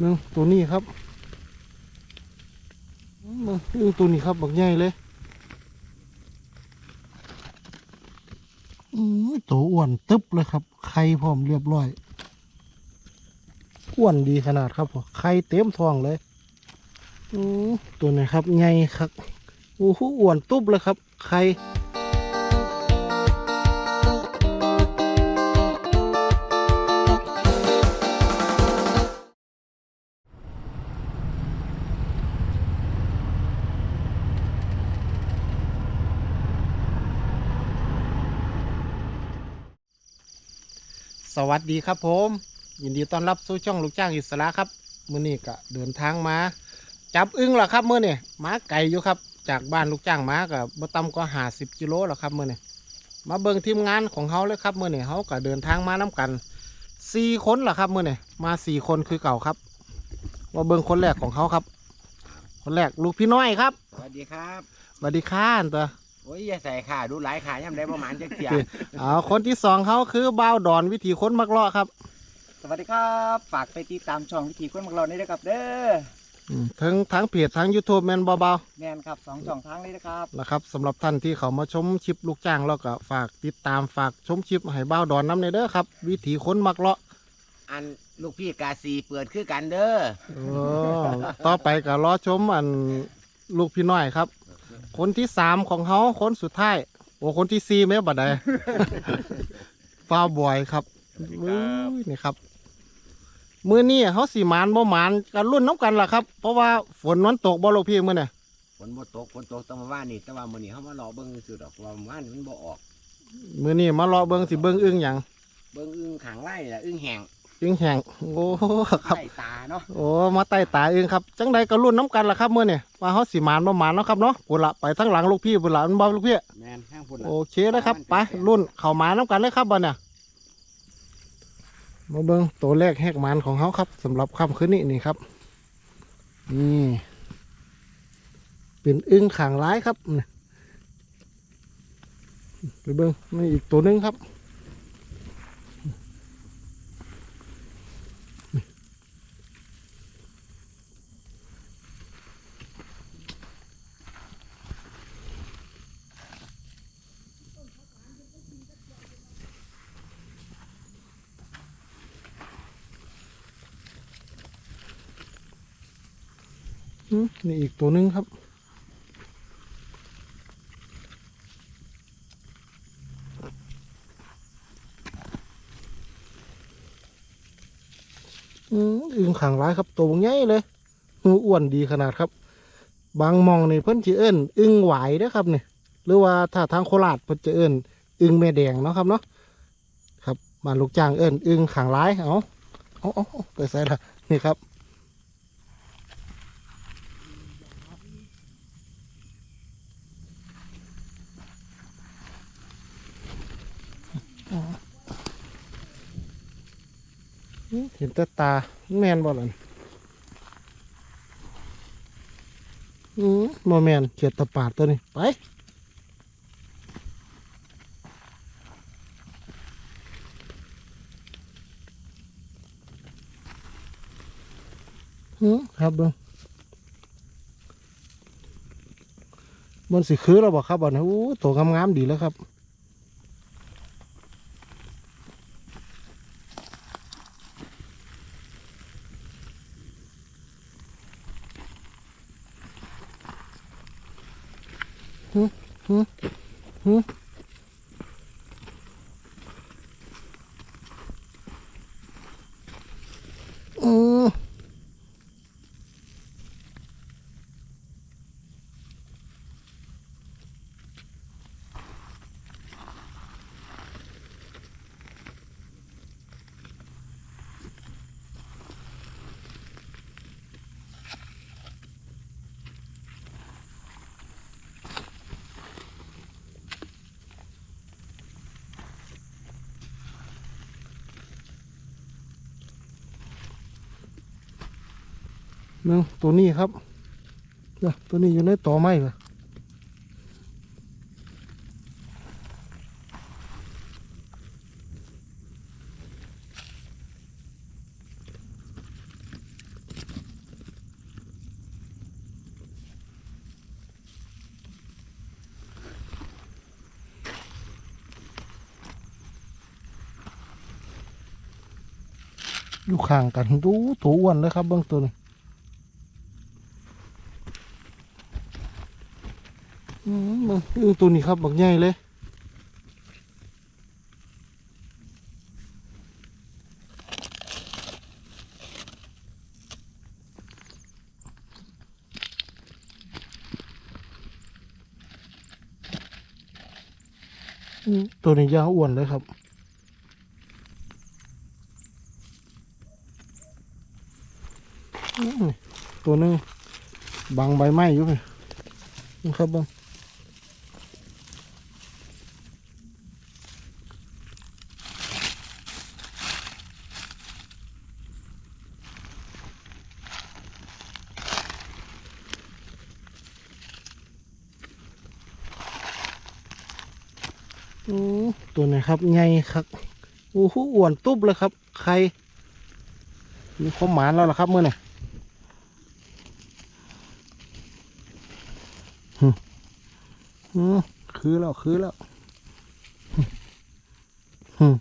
เนื่งตัวนี้ครับเนื่องเรื่องตัวนี้ครับบักใหญ่เลยอือตัวอ้วนตึ๊บเลยครับ ไข่พร้อมเรียบร้อย อ้วนดีขนาดครับไข่เต็มท้องเลยอือตัวไหนครับใหญ่ครับโอ้โหอ้วนตุ๊บเลยครับ ไข่ สวัสดีครับผม ยินดีต้อนรับสู่ช่องลูกจ้างอิสระครับมื้อนี้ก็เดินทางมา จับอึ้งแล้วครับมื้อนี้มาไกลอยู่ครับ จากบ้านลูกจ้างมาก็บ่ต่ำกว่าห้าสิบกิโลแล้วครับมื้อนี้มาเบิ่งทีมงานของเขาเลยครับมื้อนี้เขาก็เดินทางมาน้กันสี่คนล่ะครับมื้อนี้มาสี่คนคือเก่าครับว่าเบิ่งคนแรกของเขาครับ คนแรกลูกพี่น้อยครับสวัสดีครับสวัสดีค่ะอันตัว โอ้ยอย่าใส่ขาดูหลายขาย่ำได้ประมาณจะเกียเอาคนที่สองเขาคือบ้าวดอนวิถีคนมักเลาะครับสวัสดีครับ ฝากไปติดตามช่องวิถีคนของเราได้ด้วยครับเด้ออืมทั้งทั้งเพจทั้ง YouTube แมนเบาๆแมนครับสองช่องทางเลยนะครับนะครับสำหรับท่านที่เขามาชมคลิปลูกจ้างแล้วก็ฝากติดตามฝากชมคลิปให้บ้าวดอนน้ำในเด้อครับ วิถีคนมักเลาะอันลูกพี่กาซีเปิดคือกันเด้อเออต่อไปก็รอชมอันลูกพี่น้อยครับ คนที่สามของเขาคนสุดท้าย โอ้คนที่สี่แม่บัดใด ฟ้าวบอยครับ อุ้ยนี่ครับ มือนี้เขาสีมานบ่หมานกันรุ่นน้ำกันล่ะครับ เพราะว่าฝนมันตกบ่ลูกพี่มือเนี่ยฝนบ่ตกฝนตกแตั้งมาว่านี่แต่ว่ามื้อนี้เฮามารอเบิ่งซื่อๆดอกว่ามื้อวานนี่มันบ่ออก มือนี้มารอเบิ่งสิเบิ่งอึ้งหยังเบิ่งอึ้งขางไร่นี่ล่ะอึ้งแห้ง อึ้งแห้งโอ้ครับ ใส่ตาเนาะโอ้มาไต่ตาเองครับ จังใดก็รุ่นน้ำกันล่ะครับเมื่อนี่ว่าเขาสีมานประมาณเนาะครับเนาะปุละไปทั้งหลังลูกพี่ปุละมันบ่ลูกพี่แม่นแห้งพุ่นโอเคนะครับไปรุ่นเข้ามาน้ำกันเลยครับบ่เนี่ยมาเบิ้งตัวแรกแหกมันของเขาครับสำหรับค่ำคืนนี้นี่ครับนี่เป็นอึ้งขางร้ายครับนี่ไปเบิ้งนี่อีกตัวหนึงครับ นี่อีกตัวนึงครับ อืมอึงขังร้ายครับ ตัวใหญ่เลยหูอ้วนดีขนาดครับ บางมองนี่เพิ่นจะเอิ้นอึงไหวายเด้อครับเนี่ยหรือว่าถ้าทางโคราชเพิ่นจะเอิ้นอึงแม่แดงเนาะครับเนาะ ครับมานลูกจ้างเอิ้นอึงขังร้ายเอาเอาเอาเอาไปใส่ละนี่ครับ เห็นแต่ตา แมนบ่ล่นี่อืมบ่แมนเขียดตะปาดตัวนี้ ไปอืมครับเบิ่งมันสิคือเราบอกครับบ่นะอู้ตัวงามๆดีแล้วครับ อือ เนาะตัวนี้ครับตัวนี้อยู่ในต่อไม้เลยอยู่ข้างกันดูตัวอ้วนเลยครับเบื้องตัวนี้ อึ้งตัวนี้ครับบักใหญ่เลยอืมตัวนี้ยาวอ้วนเลยครับ ตัวนึงบังใบไม้อยู่เลยนี่ครับบัง อืมตัวไหนครับใหญ่ครับโอ้โหอ้วนตุ๊บเลยครับ ใคร มีความหมานแล้วล่ะครับเมื่อนี่คือแล้วคือแล้วอืม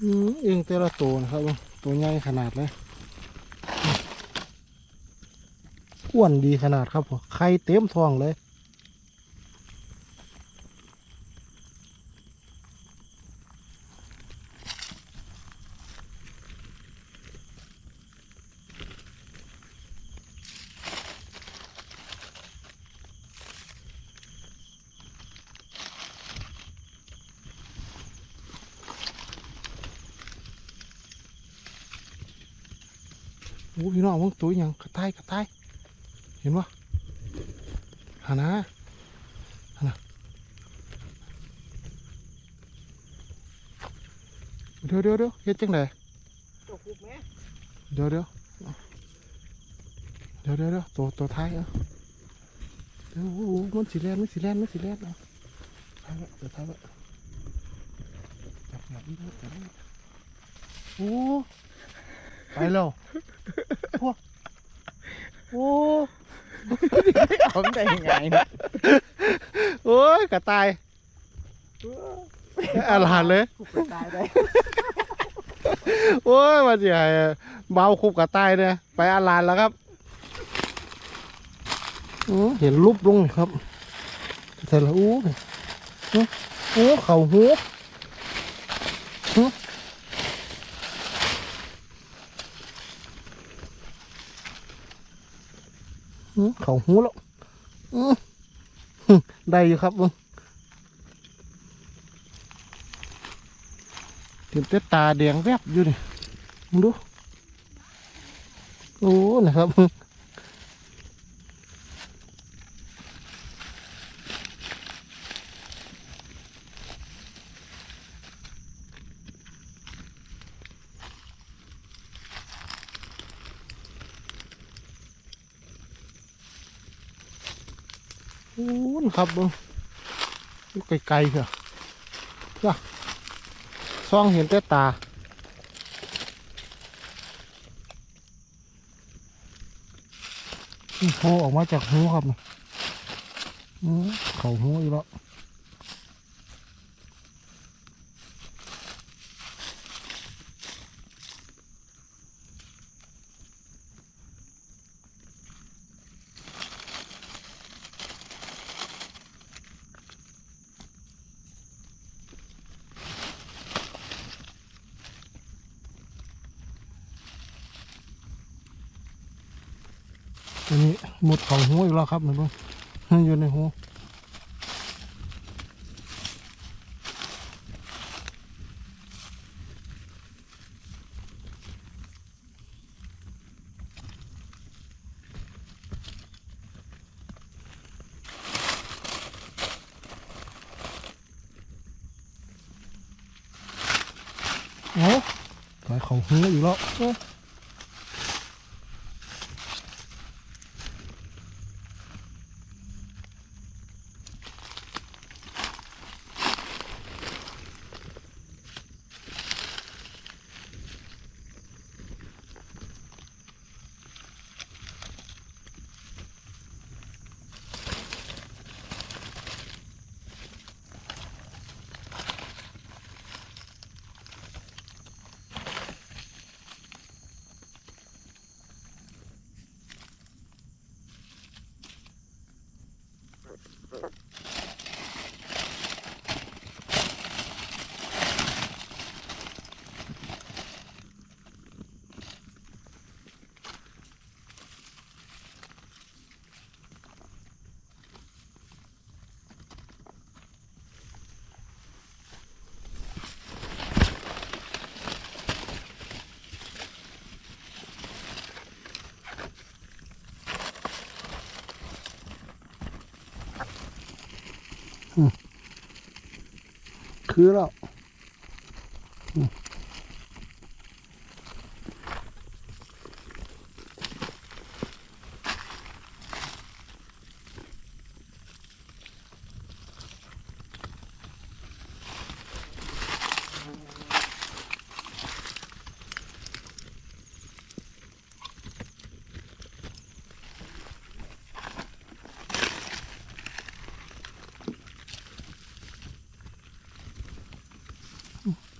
อืมเองแต่ละตัวนะครับ ตัวใหญ่ขนาดเลยอ้วนดีขนาดครับผมไข่เต็มท้องเลย โอ้พี่น้องมึง ตัวยังกระต่ายกระต่ายเห็นปะหานะหานะเดี๋ยวเดี๋ยวเดี๋ยวเฮ็ดจังไดเดี๋ยวเดี๋ยวเดี๋ยวเดี๋ยวเดี๋ยวตัวตัวท้ายเอะเดี๋ยวโอ้โหมันสีแลนมันสีแลนมันสีแลนเอาะท้ายละเดี๋ยวท้ายละจับหนักอีกแล้วจับหนักโอ้ไปแล้วพวก โอ้เอาได้ยังไงเนี่ยโอ้ยกระต่ายอาหลานเลยคุบไปตายได้โอ้ยมันจะเบาคุบกระต่ายเนี่ยไปอาหลานแล้วครับอื้อเห็นรูปลงนี่ครับเสร็จแล้วอู้หูโอ้เข่าหูหูอื้อ เขาหูแล้วได้อยู่ครับมึงเห็นแต่ตาแดงแวบอยู่นี่มึงดู โอ้ นะครับ โอ้น ครับเบิ้งอยู่ไกลๆเถอะจ้ะซ่องเห็นแต่ตาโผล่ออกมาจากหูครับเขาหูอีกแล้ว อันนี้หมดเข่าหูอีกแล้วครับนี่เบิ่งอยู่ในหูโอ้ตายเข่าหูอีกแล้ว คือแล้ว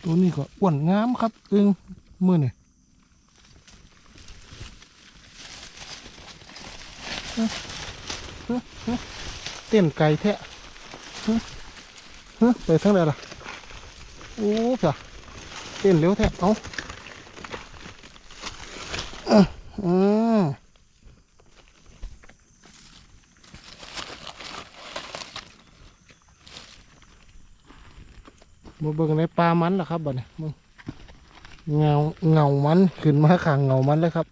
ตัวนี้ก็อ้วนงามครับอึงมือนี่ฮะฮะฮะเต้นไก่แทะฮะฮะไปทางไหนล่ะ โอ้จ้ะเต้นเร็วแทะเอาอะ มาเบิ่งในปลามันล่ะครับบัดนี้มึงเงาเงามันขึ้นมาข้างเงามันเลยครับ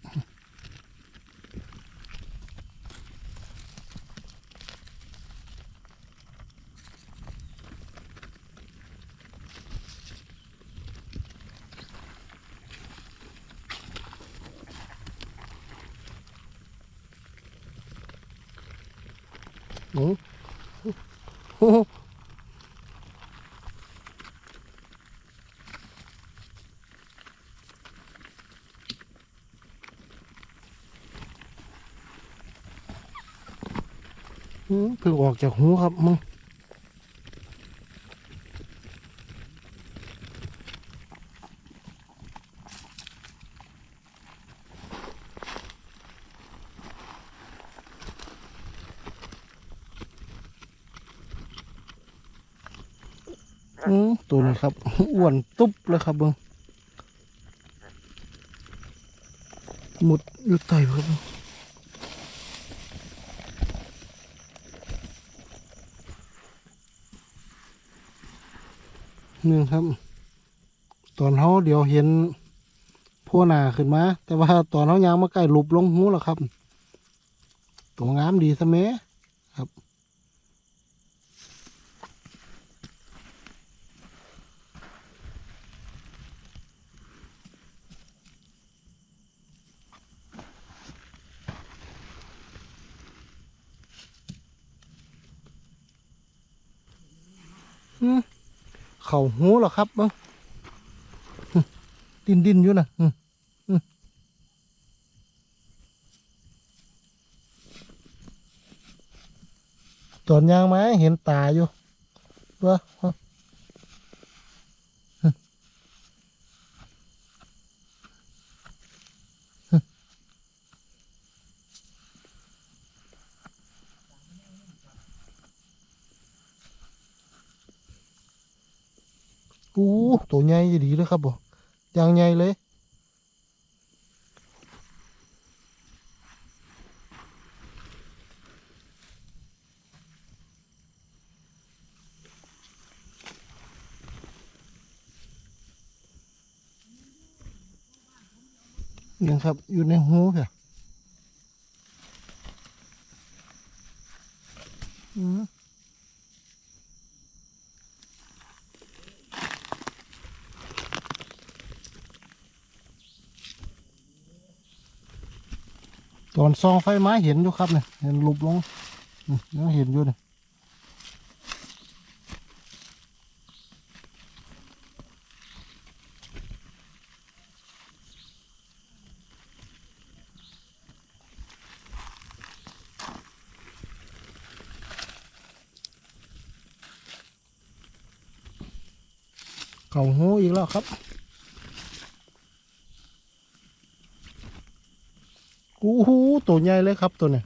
โอ้โห เพิ่งออกจากหูครับมึงอืมตัวนี้ครับอ้วนตุ๊บเลยครับเบิ้งหมดอยู่ใต้ครับ นี่ครับ ตอนเขาเดี๋ยวเห็นพวหนาขึ้นมา แต่ว่าตอนเขายางมาใกล้หลุบลงหูแล้วครับ ตัวงามดีซะแม้ครับ อืม เข่าหูเหรอครับมั้งดินดินอยู่นะอืมอืมตอนยางไม้เห็นตาอยู่เบ้อ อู้ตัวใหญ่ดีเลยครับบ่ยางใหญ่เลยยังครับ อยู่ในหูเพียอืมต อนซองไฟไม้เห็นอยู่ครับเนี่ยเห็นหลุบลงอืมยังเห็นอยู่เนี่ยเข่าหูอีกแล้วครับโอ้โห ตัวใหญ่เลยครับตัวเนี้ย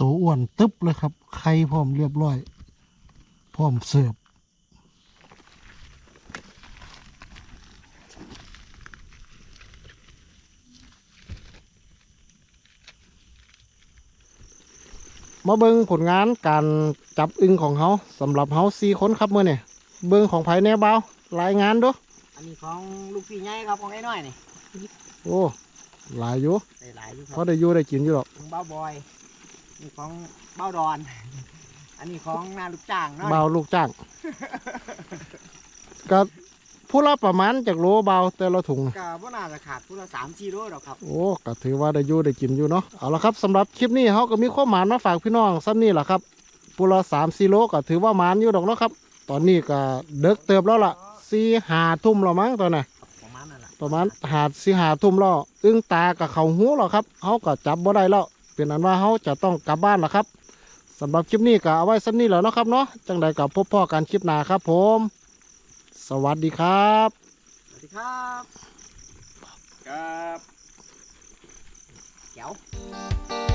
ตัวอ้วนตึ๊บเลยครับไข่พร้อมเรียบร้อย พร้อมเสิร์ฟมาเบิ่งผลงานการจับอึงของเขาสำหรับเขาสี่คนครับเมื่อนี่เบิ่งของไผแหน่เบารายงานเดูอันนี้ของลูกพี่ใหญ่ครับของไอ้น้อยนี่โอ้หลายอยู่ได้หลายอยู่คเขารับได้อยู่ได้กินอยู่หรอกของเบ้าบอย นี่ของเบ้าดอน อันนี้ของนาลูกจ้างเนาะเบาลูกจ้าง ก็ผู้ละประมาณจากโลเบาแต่ละถุงก็บ่น่าจะขาดผู้ละสามสี่โลหรอกครับ โอ้ก็ถือว่าได้อยู่ได้กินอยู่เนาะเอาละครับสำหรับคลิปนี้เขาก็มีข้อหมานมาฝากพี่น้องซ้ำนี่แหละครับปุละสามสี่โลก็ถือว่าหมานอยู่ดอกเนาะครับ ตอนนี้ก็เด็กเติบแล้วล่ะสี่หาทุ่มแล้วมั้งตอนน่ะ ประมาณนั่นแหละประมาณหาดสี่หาทุ่มแล้วอึ้งตากับเขาหูแล้วครับเขาก็จับบ่ได้แล้ว เป็นอันว่าเขาจะต้องกลับบ้านแล้วครับสำหรับคลิปนี้ก็เอาไว้สั้นนี้แล้วนะครับเนาะจังใดกับพบพ่อกันคลิปหน้าครับผม สวัสดีครับ สวัสดีครับ ครับเดี๋ยว